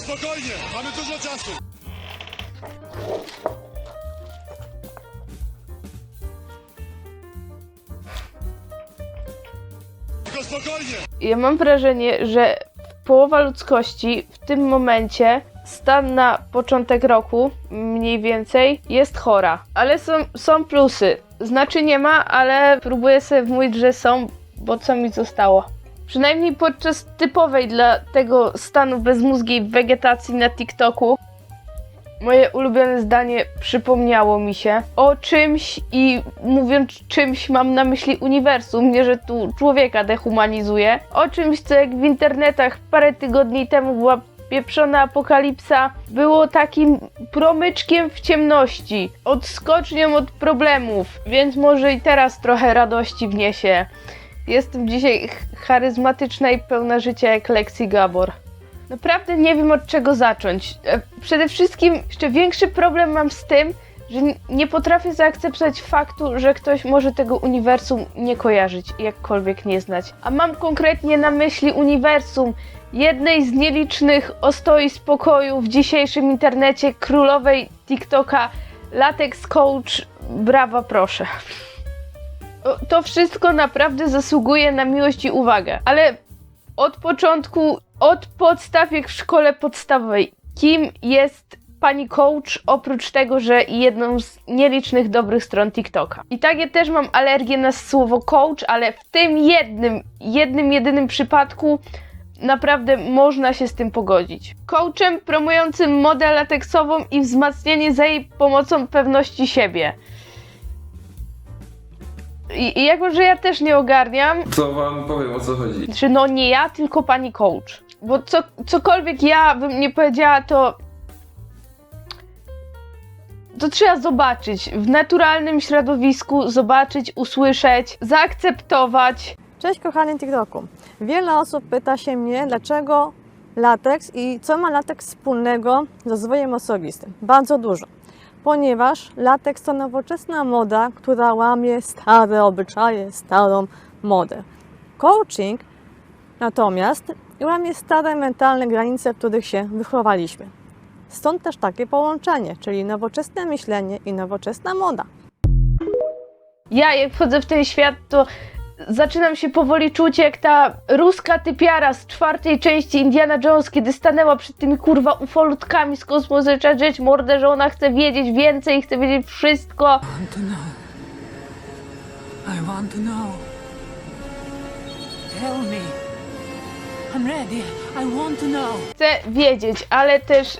Spokojnie, mamy dużo czasu. Tylko spokojnie. Ja mam wrażenie, że połowa ludzkości w tym momencie, stan na początek roku, mniej więcej, jest chora. Ale są, są plusy. Znaczy nie ma, ale próbuję sobie wmówić, że są, bo co mi zostało. Przynajmniej podczas typowej dla tego stanu bezmózgiej wegetacji na TikToku, moje ulubione zdanie przypomniało mi się o czymś i mówiąc czymś mam na myśli uniwersum, nie że tu człowieka dehumanizuje. O czymś, co jak w internetach parę tygodni temu była pieprzona apokalipsa, było takim promyczkiem w ciemności, odskocznią od problemów, więc może i teraz trochę radości wniesie. Jestem dzisiaj ch- charyzmatyczna i pełna życia jak Lexi Gabor. Naprawdę nie wiem od czego zacząć. E, Przede wszystkim jeszcze większy problem mam z tym, że nie potrafię zaakceptować faktu, że ktoś może tego uniwersum nie kojarzyć, jakkolwiek nie znać. A mam konkretnie na myśli uniwersum jednej z nielicznych ostoi spokoju w dzisiejszym internecie królowej TikToka Latex Coach. Brawa, proszę. To wszystko naprawdę zasługuje na miłość i uwagę, ale od początku, od podstaw jak w szkole podstawowej, kim jest pani coach, oprócz tego, że jedną z nielicznych dobrych stron TikToka. I tak ja też mam alergię na słowo coach, ale w tym jednym, jednym, jedynym przypadku naprawdę można się z tym pogodzić. Coachem promującym modę lateksową i wzmacnianie za jej pomocą pewności siebie. I, I jako, że ja też nie ogarniam, To wam powiem o co chodzi. czy no nie ja, tylko pani coach. Bo co, cokolwiek ja bym nie powiedziała, to. To trzeba zobaczyć w naturalnym środowisku, zobaczyć, usłyszeć, zaakceptować. Cześć kochany TikToku. Wiele osób pyta się mnie, dlaczego lateks i co ma lateks wspólnego z rozwojem osobistym. Bardzo dużo. Ponieważ lateks to nowoczesna moda, która łamie stare obyczaje, starą modę. Coaching natomiast łamie stare mentalne granice, w których się wychowaliśmy. Stąd też takie połączenie, czyli nowoczesne myślenie i nowoczesna moda. Ja, jak wchodzę w ten świat, to zaczynam się powoli czuć jak ta ruska typiara z czwartej części Indiana Jones, kiedy stanęła przed tymi kurwa ufolutkami z kosmosu, zaczęła drzeć mordę, że ona chce wiedzieć więcej, chce wiedzieć wszystko. want to know. I want to know. Tell me. I'm ready. I want to know. chcę wiedzieć, ale też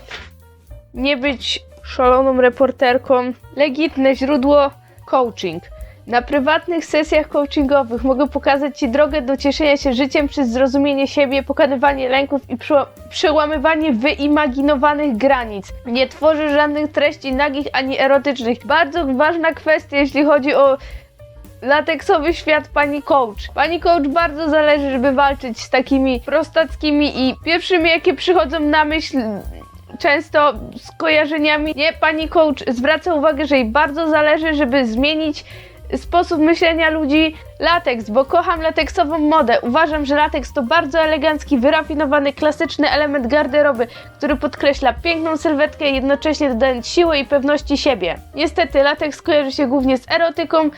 nie być szaloną reporterką. Legitne źródło coaching. Na prywatnych sesjach coachingowych mogę pokazać Ci drogę do cieszenia się życiem przez zrozumienie siebie, pokonywanie lęków i przeła- przełamywanie wyimaginowanych granic. Nie tworzę żadnych treści nagich ani erotycznych. Bardzo ważna kwestia, jeśli chodzi o lateksowy świat pani coach. Pani coach bardzo zależy, żeby walczyć z takimi prostackimi i pierwszymi, jakie przychodzą na myśl często skojarzeniami. Nie, pani coach zwraca uwagę, że jej bardzo zależy, żeby zmienić sposób myślenia ludzi lateks, bo kocham lateksową modę. Uważam, że lateks to bardzo elegancki, wyrafinowany, klasyczny element garderoby, który podkreśla piękną sylwetkę, jednocześnie dodając siły i pewności siebie. Niestety lateks kojarzy się głównie z erotyką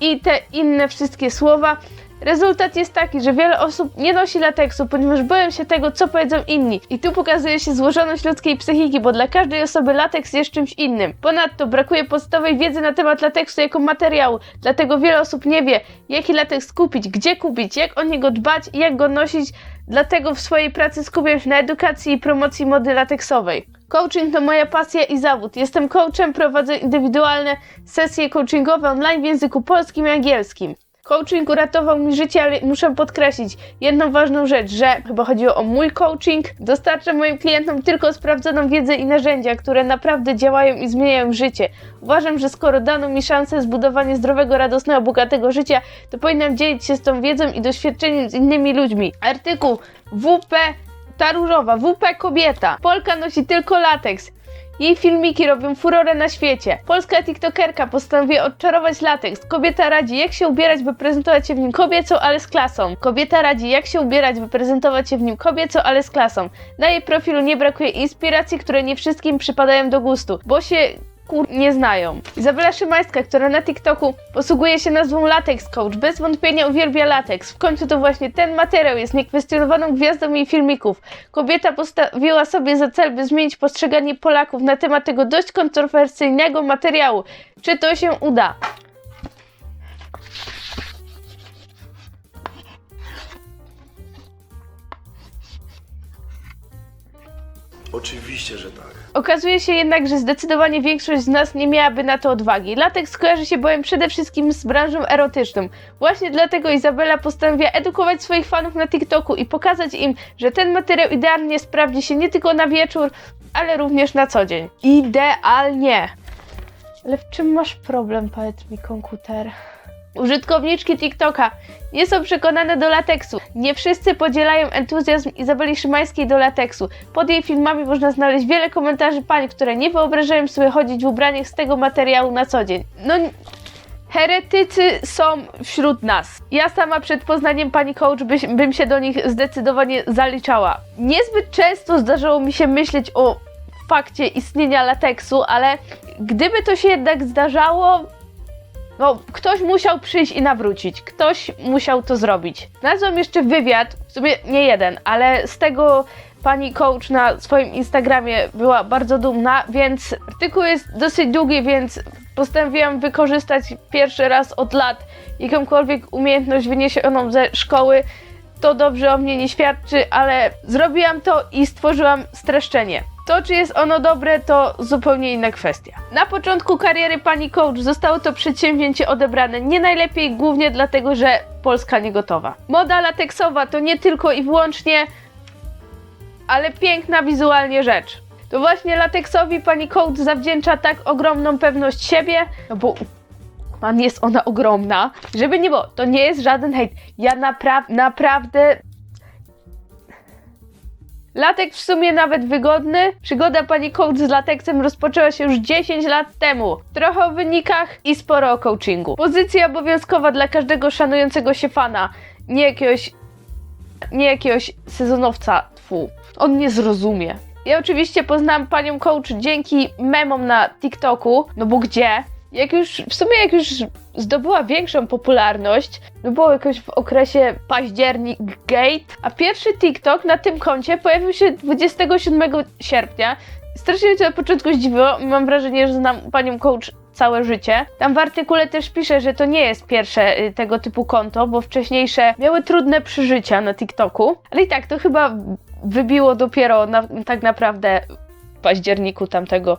i te inne wszystkie słowa. Rezultat jest taki, że wiele osób nie nosi lateksu, ponieważ boją się tego, co powiedzą inni. I tu pokazuje się złożoność ludzkiej psychiki, bo dla każdej osoby lateks jest czymś innym. Ponadto brakuje podstawowej wiedzy na temat lateksu jako materiału, dlatego wiele osób nie wie, jaki lateks kupić, gdzie kupić, jak o niego dbać i jak go nosić. Dlatego w swojej pracy skupiam się na edukacji i promocji mody lateksowej. Coaching to moja pasja i zawód. Jestem coachem, prowadzę indywidualne sesje coachingowe online w języku polskim i angielskim. Coaching uratował mi życie, ale muszę podkreślić jedną ważną rzecz, że chyba chodziło o mój coaching. Dostarczam moim klientom tylko sprawdzoną wiedzę i narzędzia, które naprawdę działają i zmieniają życie. Uważam, że skoro dano mi szansę zbudowania zdrowego, radosnego, bogatego życia, to powinnam dzielić się z tą wiedzą i doświadczeniem z innymi ludźmi. Artykuł WP ta różowa, WP kobieta. Polka nosi tylko lateks. Jej filmiki robią furorę na świecie. Polska tiktokerka postanowiła odczarować lateks. Kobieta radzi, jak się ubierać, by prezentować się w nim kobieco, ale z klasą. Kobieta radzi, jak się ubierać, by prezentować się w nim kobieco, ale z klasą. Na jej profilu nie brakuje inspiracji, które nie wszystkim przypadają do gustu, bo się kur... nie znają. Izabela Szymańska, która na TikToku posługuje się nazwą Latex Coach, bez wątpienia uwielbia lateks. W końcu to właśnie ten materiał jest niekwestionowaną gwiazdą jej filmików. Kobieta postawiła sobie za cel, by zmienić postrzeganie Polaków na temat tego dość kontrowersyjnego materiału. Czy to się uda? Oczywiście, że tak. Okazuje się jednak, że zdecydowanie większość z nas nie miałaby na to odwagi. Lateks kojarzy się bowiem przede wszystkim z branżą erotyczną. Właśnie dlatego Izabela postanowiła edukować swoich fanów na TikToku i pokazać im, że ten materiał idealnie sprawdzi się nie tylko na wieczór, ale również na co dzień. Idealnie! Ale w czym masz problem, powiedz mi, komputer? Użytkowniczki TikToka nie są przekonane do lateksu. Nie wszyscy podzielają entuzjazm Izabeli Szymańskiej do lateksu. Pod jej filmami można znaleźć wiele komentarzy pań, które nie wyobrażają sobie chodzić w ubraniach z tego materiału na co dzień. No, heretycy są wśród nas. Ja sama przed poznaniem pani coach bym się do nich zdecydowanie zaliczała. Niezbyt często zdarzało mi się myśleć o fakcie istnienia lateksu, ale gdyby to się jednak zdarzało, no, ktoś musiał przyjść i nawrócić. Ktoś musiał to zrobić. Znalazłam jeszcze wywiad, w sumie nie jeden, ale z tego pani coach na swoim Instagramie była bardzo dumna, więc artykuł jest dosyć długi, więc postanowiłam wykorzystać pierwszy raz od lat jakąkolwiek umiejętność wyniesioną ze szkoły. To dobrze o mnie nie świadczy, ale zrobiłam to i stworzyłam streszczenie. To, czy jest ono dobre, to zupełnie inna kwestia. Na początku kariery pani coach zostało to przedsięwzięcie odebrane nie najlepiej, głównie dlatego, że Polska nie gotowa. Moda lateksowa to nie tylko i wyłącznie, ale piękna wizualnie rzecz. To właśnie lateksowi pani coach zawdzięcza tak ogromną pewność siebie, no bo man jest ona ogromna. Żeby nie było, to nie jest żaden hejt. Ja napra- naprawdę Latek w sumie nawet wygodny. Przygoda pani coach z lateksem rozpoczęła się już 10 lat temu. Trochę o wynikach i sporo o coachingu. Pozycja obowiązkowa dla każdego szanującego się fana. Nie jakiegoś. Nie jakiegoś sezonowca. Tfu. On nie zrozumie. Ja oczywiście poznałam panią coach dzięki memom na TikToku, no bo gdzie? Jak już, w sumie jak już zdobyła większą popularność, no było jakoś w okresie październik gate, a pierwszy TikTok na tym koncie pojawił się 27 sierpnia. Strasznie mnie to na początku zdziwiło, mam wrażenie, że znam panią coach całe życie. Tam w artykule też pisze, że to nie jest pierwsze y, tego typu konto, bo wcześniejsze miały trudne przeżycia na TikToku, ale i tak to chyba wybiło dopiero na, tak naprawdę w październiku tamtego,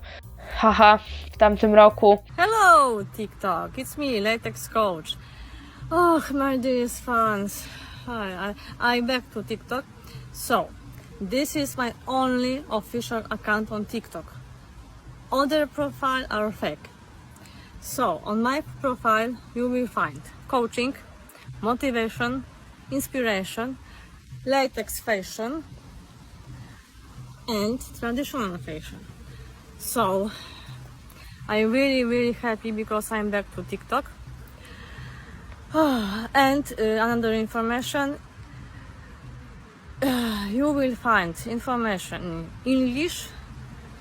haha, w tamtym roku. Hello, TikTok. It's me, Latex Coach. Oh, my dearest fans. Hi, I, I'm back to TikTok. So, this is my only official account on TikTok. Other profile are fake. So, on my profile, you will find coaching, motivation, inspiration, latex fashion, and traditional fashion. So, I'm really, really happy because I'm back to TikTok. and uh, another information uh, you will find information in English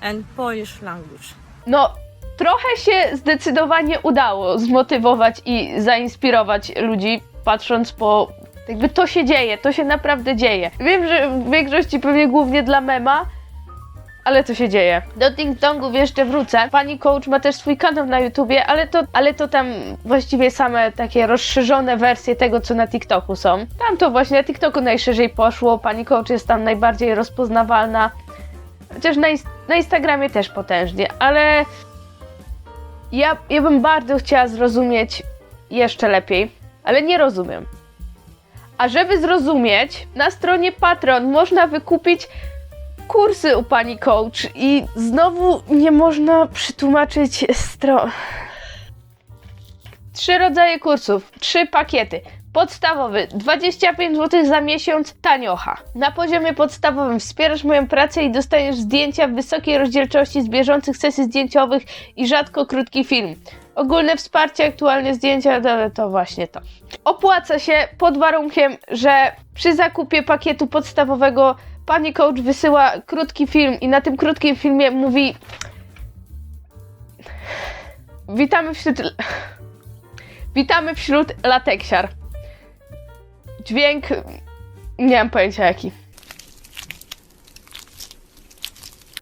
and Polish language. No, trochę się zdecydowanie udało zmotywować i zainspirować ludzi, patrząc po. Jakby to się dzieje, to się naprawdę dzieje. Wiem, że w większości pewnie głównie dla mema, ale to się dzieje. Do Ding Dongów jeszcze wrócę. Pani coach ma też swój kanał na YouTubie, ale to, ale to tam właściwie same takie rozszerzone wersje tego, co na TikToku są. Tam to właśnie na TikToku najszerzej poszło. Pani coach jest tam najbardziej rozpoznawalna. Chociaż na, na Instagramie też potężnie, ale ja, ja bym bardzo chciała zrozumieć jeszcze lepiej, ale nie rozumiem. A żeby zrozumieć, na stronie Patron można wykupić kursy u pani coach i znowu nie można przetłumaczyć stron. Trzy rodzaje kursów, trzy pakiety. Podstawowy 25 zł za miesiąc, taniocha. Na poziomie podstawowym wspierasz moją pracę i dostaniesz zdjęcia w wysokiej rozdzielczości z bieżących sesji zdjęciowych i rzadko krótki film. Ogólne wsparcie, aktualne zdjęcia, ale to właśnie to. Opłaca się pod warunkiem, że przy zakupie pakietu podstawowego pani coach wysyła krótki film i na tym krótkim filmie mówi Witamy wśród Witamy wśród lateksiar. Dźwięk nie mam pojęcia jaki.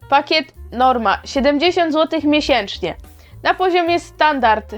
Pakiet norma 70 zł miesięcznie. Na poziomie standard.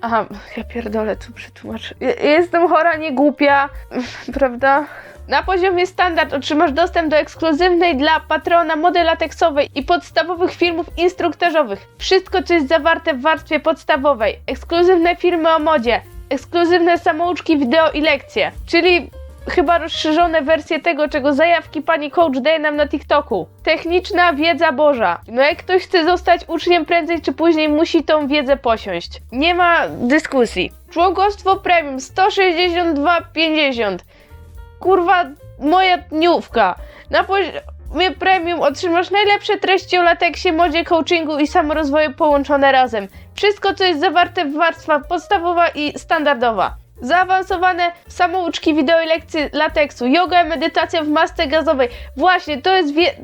Aha, ja pierdolę, tu przetłumaczę. Jestem chora, nie głupia, prawda? Na poziomie standard otrzymasz dostęp do ekskluzywnej dla patrona mody lateksowej i podstawowych filmów instruktażowych. Wszystko, co jest zawarte w warstwie podstawowej. Ekskluzywne filmy o modzie, ekskluzywne samouczki wideo i lekcje. Czyli chyba rozszerzone wersje tego, czego zajawki pani coach daje nam na TikToku. Techniczna wiedza Boża. No jak ktoś chce zostać uczniem prędzej czy później, musi tą wiedzę posiąść. Nie ma dyskusji. Członkostwo premium 162,50. Kurwa, moja dniówka. Na poziomie premium otrzymasz najlepsze treści o lateksie, modzie, coachingu i samorozwoju połączone razem. Wszystko, co jest zawarte w warstwach podstawowa i standardowa. Zaawansowane samouczki, wideo i lekcje lateksu, yoga i medytacja w masce gazowej. Właśnie, to jest wie...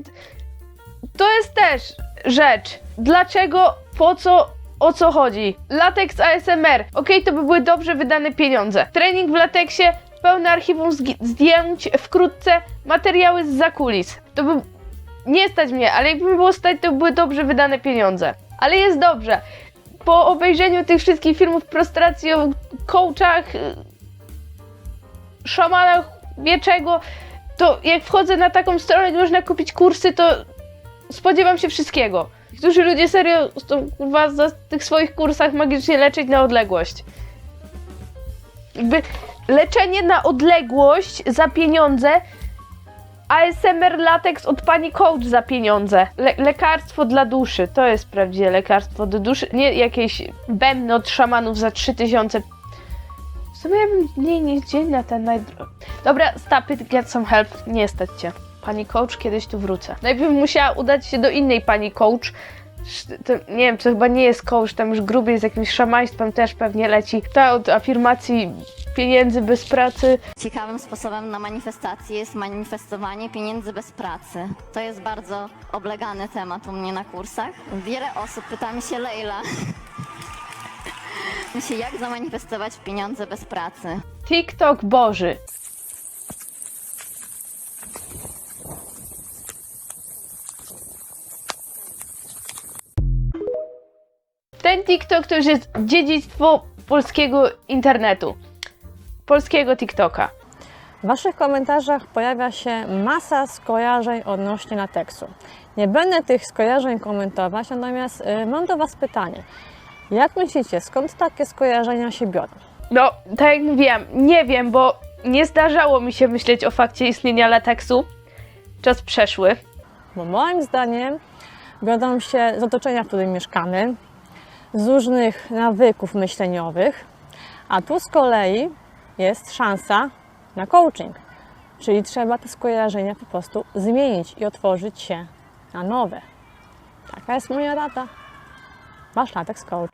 To jest też rzecz. Dlaczego, po co, o co chodzi? Lateks ASMR. Okej, to by były dobrze wydane pieniądze. Trening w lateksie, pełne archiwum zdjęć, wkrótce materiały z zakulis. To by... Nie stać mnie, ale jakby mi było stać, to by były dobrze wydane pieniądze. Ale jest dobrze. Po obejrzeniu tych wszystkich filmów prostracji o coachach, y, szamanach, wieczego, to jak wchodzę na taką stronę, gdzie można kupić kursy, to spodziewam się wszystkiego. Niektórzy ludzie serio chcą kurwa za tych swoich kursach magicznie leczyć na odległość. Jakby leczenie na odległość za pieniądze ASMR latex od pani coach za pieniądze. Le- lekarstwo dla duszy. To jest prawdziwe lekarstwo do duszy. Nie jakieś bębny od szamanów za 3000. W sumie ja bym nie, nie dzień na ten najdro... Dobra, stop it, get some help. Nie stać cię. Pani coach, kiedyś tu wrócę. Najpierw musiała udać się do innej pani coach. To, nie wiem, to chyba nie jest coach, tam już grubiej z jakimś szamaństwem też pewnie leci. Ta od afirmacji pieniędzy bez pracy. Ciekawym sposobem na manifestację jest manifestowanie pieniędzy bez pracy. To jest bardzo oblegany temat u mnie na kursach. Wiele osób pyta mi się, Leila, się, jak zamanifestować pieniądze bez pracy. TikTok Boży. Ten TikTok to już jest dziedzictwo polskiego internetu. Polskiego TikToka. W Waszych komentarzach pojawia się masa skojarzeń odnośnie lateksu. Nie będę tych skojarzeń komentować, natomiast y, mam do Was pytanie. Jak myślicie, skąd takie skojarzenia się biorą? No, tak jak mówiłam, nie wiem, bo nie zdarzało mi się myśleć o fakcie istnienia lateksu. Czas przeszły. Bo moim zdaniem biorą się z otoczenia, w którym mieszkamy, z różnych nawyków myśleniowych, a tu z kolei jest szansa na coaching. Czyli trzeba te skojarzenia po prostu zmienić i otworzyć się na nowe. Taka jest moja rada. Masz latex coach.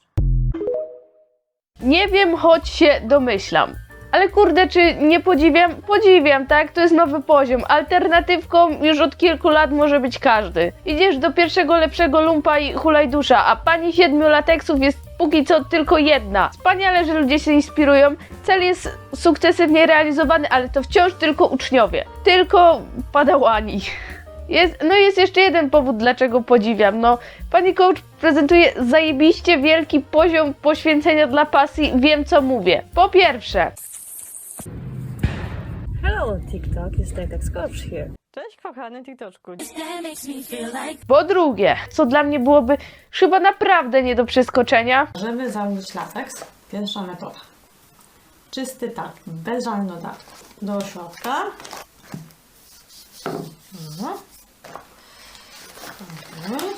Nie wiem, choć się domyślam. Ale kurde, czy nie podziwiam? Podziwiam, tak? To jest nowy poziom. Alternatywką już od kilku lat może być każdy. Idziesz do pierwszego lepszego lumpa i hulaj dusza, a pani siedmiu lateksów jest póki co tylko jedna. Wspaniale, że ludzie się inspirują. Cel jest sukcesywnie realizowany, ale to wciąż tylko uczniowie. Tylko padałani. Jest, no jest jeszcze jeden powód, dlaczego podziwiam. No, pani coach prezentuje zajebiście wielki poziom poświęcenia dla pasji. Wiem, co mówię. Po pierwsze, Hello TikTok, jest latex coach here. Cześć kochany TikToczku. po drugie, co dla mnie byłoby chyba naprawdę nie do przeskoczenia, Żeby założyć lateks, pierwsza metoda. Czysty tak, bez żadnych dodatków. Do środka. Mhm. Mhm.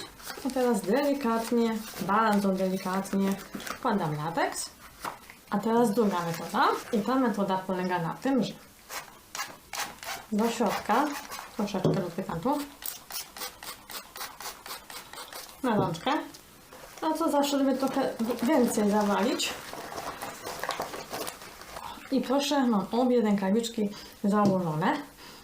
I teraz delikatnie, bardzo delikatnie wkładam lateks. A teraz druga metoda. I ta metoda polega na tym, że do środka troszeczkę lubrykantów na rączkę. A co zawsze lubię trochę więcej zawalić. I proszę, mam obie rękawiczki założone.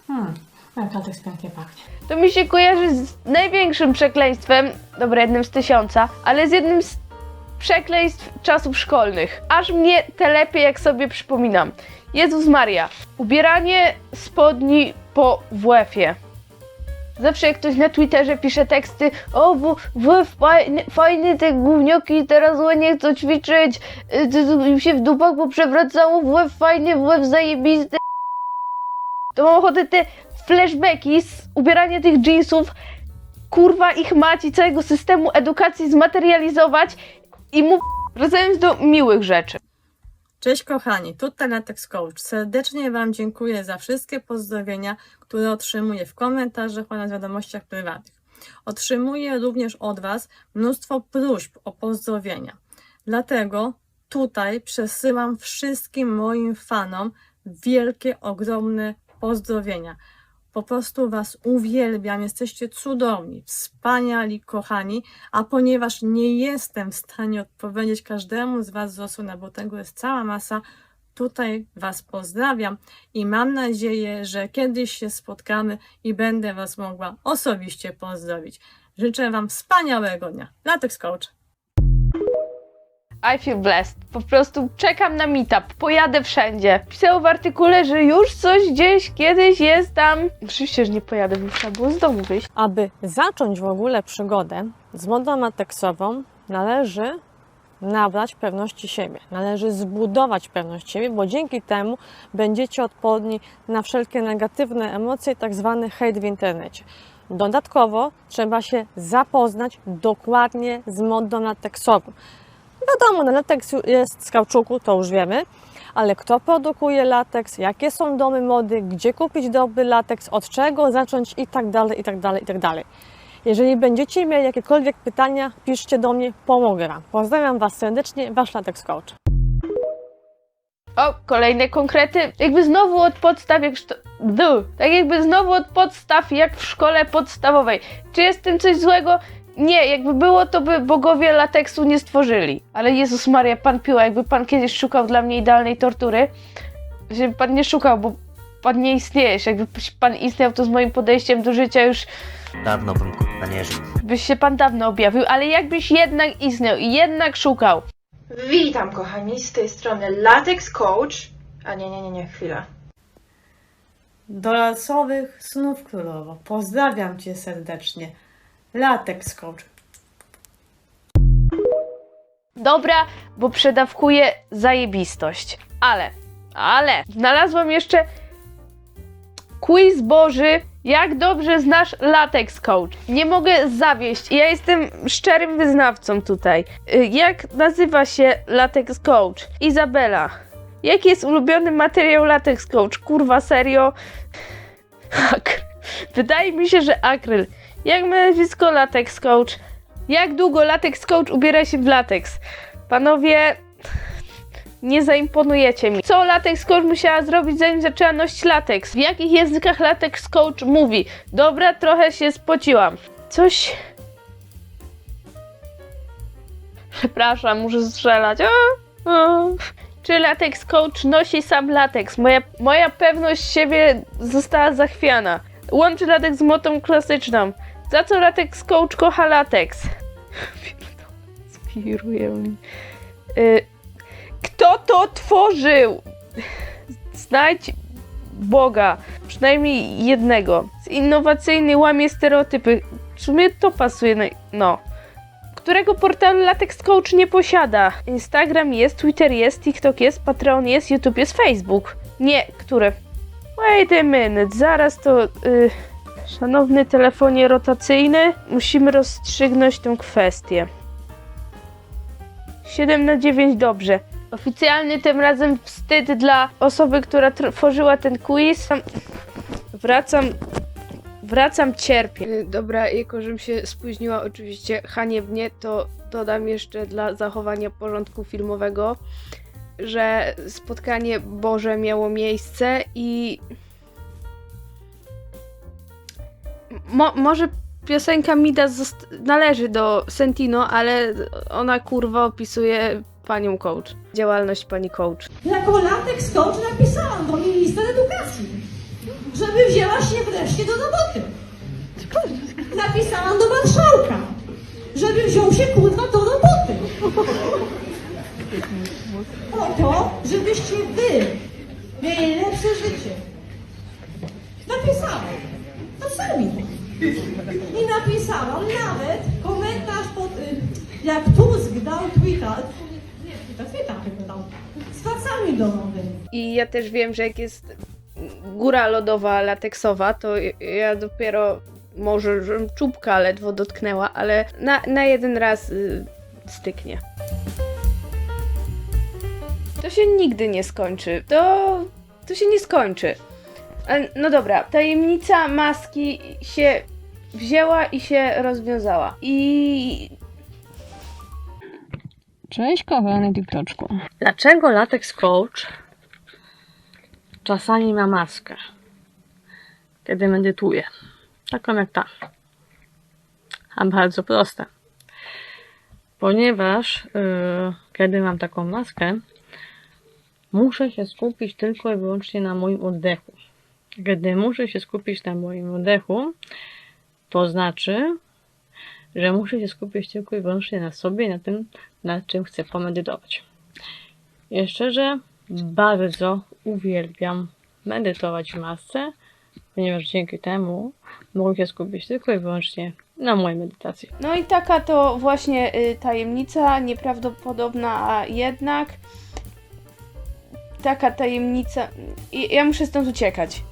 Hmm, jak latek pięknie pachnie. To mi się kojarzy z największym przekleństwem, dobra, jednym z tysiąca, ale z jednym z przekleństw czasów szkolnych. Aż mnie telepie, jak sobie przypominam. Jezus Maria. Ubieranie spodni po WF-ie. Zawsze jak ktoś na Twitterze pisze teksty o, w, WF fajny, fajny te gównioki, teraz nie chcą ćwiczyć, y, im się w dupach poprzewracało, WF fajny, WF zajebisty. To mam ochotę te flashbacki z ubierania tych jeansów, kurwa ich mać i całego systemu edukacji zmaterializować i mu wracając do miłych rzeczy. Cześć kochani, tutaj Latex Coach. Serdecznie Wam dziękuję za wszystkie pozdrowienia, które otrzymuję w komentarzach oraz wiadomościach prywatnych. Otrzymuję również od Was mnóstwo próśb o pozdrowienia. Dlatego tutaj przesyłam wszystkim moim fanom wielkie, ogromne pozdrowienia. Po prostu Was uwielbiam, jesteście cudowni, wspaniali, kochani, a ponieważ nie jestem w stanie odpowiedzieć każdemu z Was z osobna, bo tego jest cała masa, tutaj Was pozdrawiam i mam nadzieję, że kiedyś się spotkamy i będę Was mogła osobiście pozdrowić. Życzę Wam wspaniałego dnia. Latex Coach. I feel blessed. Po prostu czekam na meetup, pojadę wszędzie. Pisał w artykule, że już coś gdzieś kiedyś jest tam. Oczywiście, że nie pojadę, bo trzeba było z domu wyjść. Aby zacząć w ogóle przygodę z modą lateksową, należy nabrać pewności siebie. Należy zbudować pewność siebie, bo dzięki temu będziecie odporni na wszelkie negatywne emocje, tak zwany hejt w internecie. Dodatkowo trzeba się zapoznać dokładnie z modą lateksową. Wiadomo, no lateks jest z kauczuku, to już wiemy, ale kto produkuje lateks, jakie są domy mody, gdzie kupić dobry lateks, od czego zacząć i tak dalej, i tak dalej, i tak dalej. Jeżeli będziecie mieli jakiekolwiek pytania, piszcie do mnie, pomogę Wam. Pozdrawiam Was serdecznie, Wasz Latex Coach. O, kolejne konkrety. Jakby znowu od podstaw, jak. Tak jakby znowu od podstaw, jak w szkole podstawowej. Czy jest w tym coś złego? Nie, jakby było, to by bogowie lateksu nie stworzyli. Ale Jezus Maria, Pan Piła, jakby Pan kiedyś szukał dla mnie idealnej tortury, żeby Pan nie szukał, bo Pan nie istniejesz. Jakby Pan istniał, to z moim podejściem do życia już Dawno bym kurwa nie żył. byś się Pan dawno objawił, ale jakbyś jednak istniał i jednak szukał. Witam kochani, z tej strony Latex Coach. A nie, nie, nie, nie, chwila. Do losowych snów królowo. Pozdrawiam Cię serdecznie. Latex Coach. Dobra, bo przedawkuje zajebistość. Ale, ale, znalazłam jeszcze quiz Boży, jak dobrze znasz latex coach. Nie mogę zawieść, ja jestem szczerym wyznawcą tutaj. Y, Jak nazywa się latex coach? Izabela. Jaki jest ulubiony materiał latex coach? Kurwa, serio? Akryl. Wydaje mi się, że akryl. Jak ma nazwisko latex coach? Jak długo latex coach ubiera się w lateks? Panowie, nie zaimponujecie mi. Co latex coach musiała zrobić, zanim zaczęła nosić lateks? W jakich językach latex coach mówi? Dobra, trochę się spociłam. Coś... Przepraszam, muszę strzelać. Czy latex coach nosi sam lateks? Moja, moja pewność siebie została zachwiana. Łączy lateks z motą klasyczną. Za co latex coach kocha lateks? Inspiruje mnie. Y, kto to tworzył? Znajdź Boga, przynajmniej jednego. Z innowacyjny łamie stereotypy. W sumie to pasuje. na- No. Którego portalu Latex Coach nie posiada? Instagram jest, Twitter jest, TikTok jest, Patreon jest, YouTube jest, Facebook. Nie, które? Wait a minute, zaraz to. Y, szanowny telefonie rotacyjny, musimy rozstrzygnąć tę kwestię. 7 na 9 dobrze. Oficjalny tym razem wstyd dla osoby, która tworzyła ten quiz. Wracam. Wracam cierpię. Y, Dobra, jako żebym się spóźniła oczywiście haniebnie, to dodam jeszcze dla zachowania porządku filmowego, że spotkanie Boże miało miejsce i. Mo- może piosenka Midas należy do Sentino, ale ona kurwa opisuje panią coach. Działalność pani coach. Jako latek coach napisałam do minister edukacji, żeby wzięła się wreszcie do roboty. Napisałam do marszałka, żeby wziął się kurwa do roboty. O to, żebyście wy mieli lepsze życie. Napisałam. To sami. I napisałam nawet komentarz pod, y, jak Tusk dał tweeta, nie, tweeta chyba dał, z pracami domowymi. I ja też wiem, że jak jest góra lodowa, lateksowa, to ja dopiero może czubka ledwo dotknęła, ale na, na jeden raz y, styknie. To się nigdy nie skończy. To, to się nie skończy. No dobra, tajemnica maski się wzięła i się rozwiązała. I Cześć kochany TikToczku. Dlaczego latex coach czasami ma maskę, kiedy medytuje? Taką jak ta. A bardzo proste. Ponieważ yy, kiedy mam taką maskę, muszę się skupić tylko i wyłącznie na moim oddechu. Kiedy muszę się skupić na moim oddechu, to znaczy, że muszę się skupić tylko i wyłącznie na sobie na tym, nad czym chcę pomedytować. Ja szczerze bardzo uwielbiam medytować w masce, ponieważ dzięki temu mogę się skupić tylko i wyłącznie na mojej medytacji. No i taka to właśnie y, tajemnica, nieprawdopodobna, a jednak taka tajemnica. Ja muszę stąd uciekać.